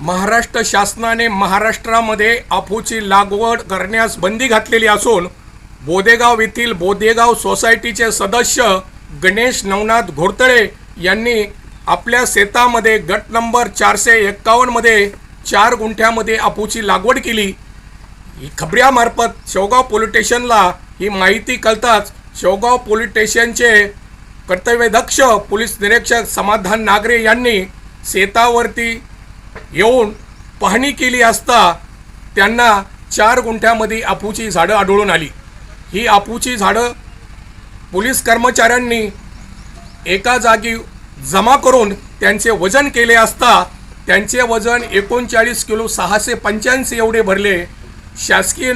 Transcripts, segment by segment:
महाराष्ट्र शासनाने महाराष्ट्रामध्ये अफूची लागवड करण्यास बंदी घातलेली असून बोदेगाव येथील बोदेगाव सोसायटीचे सदस्य गणेश नवनाथ घोरतळे यांनी आपल्या शेतामध्ये गट नंबर चारशे एक्कावन्नमध्ये चार गुंठ्यामध्ये अफूची लागवड केली. ही खबऱ्यामार्फत शेवगाव पोलीस स्टेशनला ही माहिती कळताच शेवगाव पोलीस स्टेशनचे कर्तव्यदक्ष पोलीस निरीक्षक समाधान नागरे यांनी शेतावरती येऊन पाहणी केली असता त्यांना चार गुंठ्यामध्ये आपूची झाडं आढळून आली. ही आपूची झाडं पोलीस कर्मचाऱ्यांनी एका जागी जमा करून त्यांचे वजन केले असता त्यांचे वजन एकोणचाळीस किलो सहाशे पंच्याऐंशी एवढे भरले. शासकीय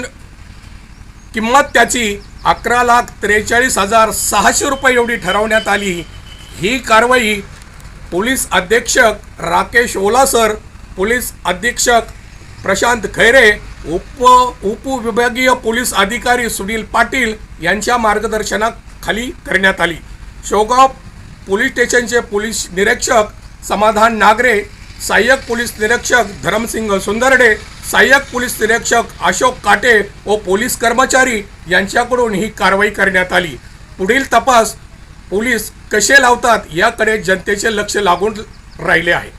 किंमत त्याची अकरा लाख त्रेचाळीस हजार सहाशे रुपये एवढी ठरवण्यात आली. ही कारवाई पोलीस अधीक्षक राकेश ओलासर पोलीस अधीक्षक प्रशांत खैरे उप उपविभागीय पोलीस अधिकारी सुनील पाटील यांच्या मार्गदर्शनाखाली करण्यात आली. शेवगाव पोलीस स्टेशनचे पोलीस निरीक्षक समाधान नागरे सहाय्यक पोलीस निरीक्षक धरमसिंग सुंदरडे सहाय्यक पोलीस निरीक्षक अशोक काटे व पोलीस कर्मचारी यांच्याकडून ही कारवाई करण्यात आली. पुढील तपास पोलीस कसे लावतात याकडे जनतेचे लक्ष लागून राहिले आहे.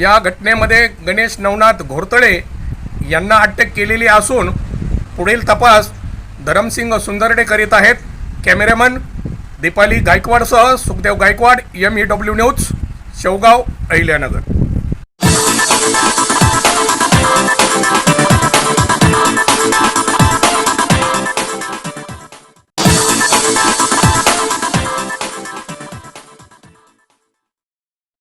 या घटनेमध्ये गणेश नवनाथ घोरतळे यांना अटक केलेली असून पुढील तपास धरमसिंग सुंदरडे करीत आहेत. Cameraman Deepali गायकवाडसह Sukhdev Gaikwad M E W news Shevgaon Ahilyanagar.